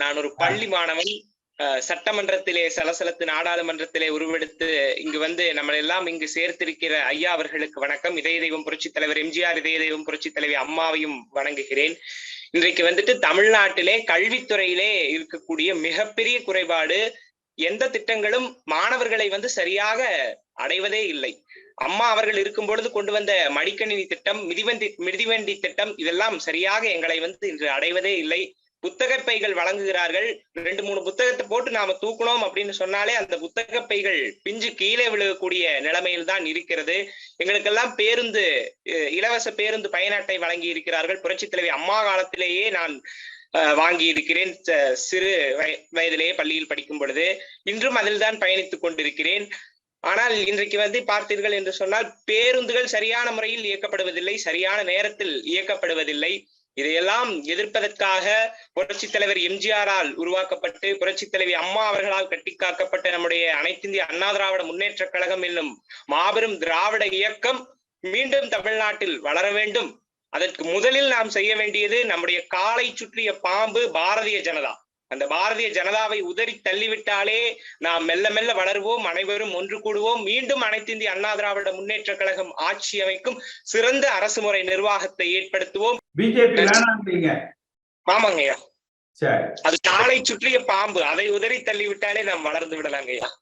நான் ஒரு பள்ளி மாணவன் சட்டமன்றத்திலே சலசலத்து நாடாளுமன்றத்திலே உருவெடுத்து இங்கு வந்து நம்ம எல்லாம் இங்கு சேர்த்திருக்கிற ஐயா அவர்களுக்கு வணக்கம். இதய தெய்வம் புரட்சி தலைவர் எம்ஜிஆர் இதய தெய்வம் புரட்சி தலைவி அம்மாவையும் வணங்குகிறேன். இன்றைக்கு வந்துட்டு தமிழ்நாட்டிலே கல்வித்துறையிலே இருக்கக்கூடிய மிகப்பெரிய குறைபாடு எந்த திட்டங்களும் மாணவர்களை வந்து சரியாக அடைவதே இல்லை. அம்மா அவர்கள் இருக்கும் பொழுது கொண்டு வந்த மடிக்கணினி திட்டம் மிதிவண்டி மிதிவண்டி திட்டம் இதெல்லாம் சரியாக எங்களை வந்து இன்று அடைவதே இல்லை. புத்தக பைகள் வழங்குகிறார்கள். ரெண்டு மூணு புத்தகத்தை போட்டு நாம தூக்கணும் அப்படின்னு சொன்னாலே அந்த புத்தக பைகள் பிஞ்சு கீழே விழுகக்கூடிய நிலைமையில் தான் இருக்கிறது. எங்களுக்கெல்லாம் பேருந்து இலவச பேருந்து பயண வழங்கி இருக்கிறார்கள். புரட்சி தலைவி அம்மா காலத்திலேயே நான் அஹ், வாங்கி இருக்கிறேன். சிறு வய- வயதிலேயே பள்ளியில் படிக்கும் பொழுது. இன்றும் அதில் தான் பயணித்துக் கொண்டிருக்கிறேன். ஆனால் இன்றைக்கு வந்து பார்த்தீர்கள் என்று சொன்னால் பேருந்துகள் சரியான முறையில் இயக்கப்படுவதில்லை சரியான நேரத்தில் இயக்கப்படுவதில்லை. இதையெல்லாம் எதிர்ப்பதற்காக புரட்சித் தலைவர் எம்ஜிஆரால் உருவாக்கப்பட்டு புரட்சித் தலைவி அம்மா அவர்களால் கட்டி காக்கப்பட்ட நம்முடைய அனைத்திந்திய அண்ணா திராவிட முன்னேற்ற கழகம் என்னும் மாபெரும் திராவிட இயக்கம் மீண்டும் தமிழ்நாட்டில் வளர வேண்டும். அதற்கு முதலில் நாம் செய்ய வேண்டியது நம்முடைய காலை சுற்றிய பாம்பு பாரதிய ஜனதா. அந்த பாரதிய ஜனதாவை உதறி தள்ளிவிட்டாலே நாம் மெல்ல மெல்ல வளருவோம் அனைவரும் ஒன்று கூடுவோம். மீண்டும் அனைத்திந்திய அண்ணா திராவிட முன்னேற்ற கழகம் ஆட்சி அமைக்கும் சிறந்த அரசு முறை நிர்வாகத்தை ஏற்படுத்துவோம். பிஜேபி ஆமாங்கய்யா. அது காலை சுற்றிய பாம்பு. அதை உதறி தள்ளிவிட்டாலே நாம் வளர்ந்து விடலாங்கய்யா.